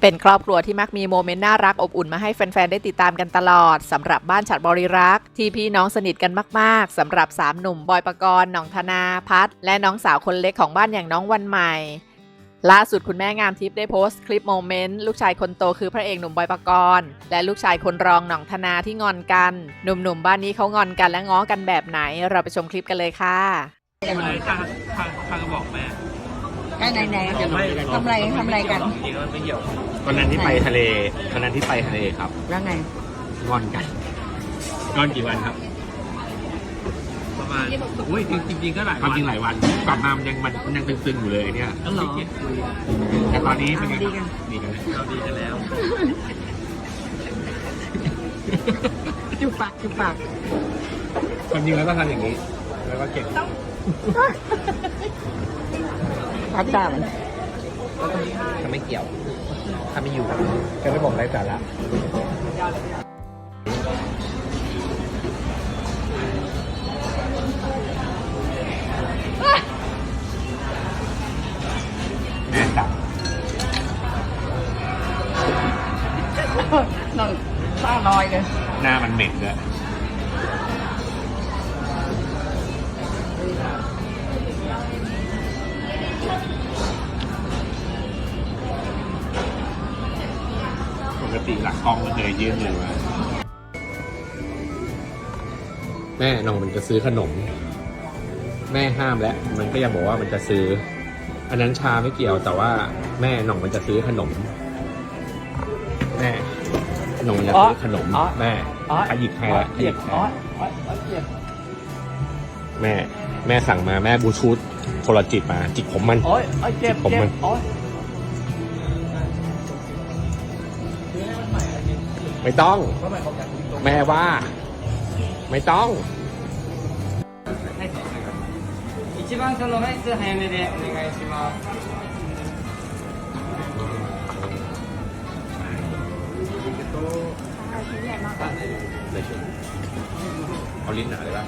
เป็นครอบครัวที่มักมีโมเมนต์น่ารักอบอุ่นมาให้แฟน ๆ ได้ติดตามกันตลอดสำหรับบ้านฉัดบริรักษ์ที่พี่น้องสนิทกันมาก ๆสำหรับ 3 หนุ่มบอยปกรณ์หน้องธนาพัฒและน้องสาวคนเล็กของบ้านอย่างน้องวันใหม่ ล่าสุดคุณแม่งามทิพย์ได้โพสต์คลิปโมเมนต์ลูกชายคนโตคือพระเอกหนุ่มบอยปกรณ์และลูกชายคนรองหน่องธนาที่งอนกัน หนุ่มๆบ้านนี้เขางอนกันและง้อกันแบบไหน เราไปชมคลิปกันเลยค่ะทำไมทางทางทางบอกแม่ ไหนไหนไหนทำอะไรทำอะไรกันจริงๆมันไม่เกี่ยววันนั้นที่ไปทะเลวันนั้นที่ไปทะเลครับแล้วไง งอนกันงอนกี่วันครับ ประมาณอุ้ยจริงๆก็หลายความจริงหลายวันกลับมามันยังมันมันยังตึงๆอยู่เลยเนี่ยก็หรอคุยแต่ตอนนี้เป็นไงดีกันดีกันเราดีกันแล้ว จุบปากจุบปากความจริงแล้วต้องทำอย่างนี้แล้วก็เก็บ พัดตามันถ้าไม่เกี่ยวถ้าไม่อยู่ก็ไม่บอกไรสาระแม่ตับหน่องตาลอยเลย หน้ามันเหม็นด้วย ติหลักกล้องมันเคยยื่นมือมาแม่น้องมันจะซื้อขนม แม่ห้ามแล้วมันก็ยังบอกว่ามันจะซื้อ อันนั้นชาไม่เกี่ยวแต่ว่าแม่น้องมันจะซื้อขนม แม่น้องมันจะซื้อขนม แม่ขยิบให้แล้วขยิบให้แล้วแม่ แม่สั่งมาแม่บลูทูธโทรจิตมา จิกผมมันโอ้ยเจ็บ ผม เจ็ มั บ น โอ้ย ไม่ต้อง แม่ว่า ไม่ต้อง 一番その枚数早めでお願いします เอาลิ้นหนาเลยป่ะ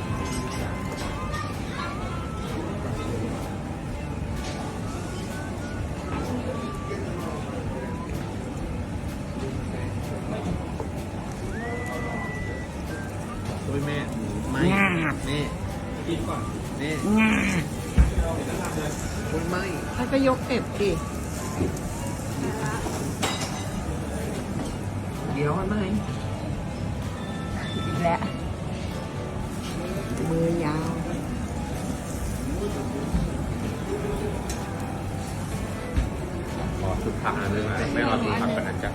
ไม่งาบแม่กินก่อนแม่งาคุณไม่แล้วก็ยกเก็บดิเดี๋ยวไม่ อีกแล้ว มือยาวขอชุดผักอันนึงมาไม่เอาชุดผักกันนั้นจ้ะ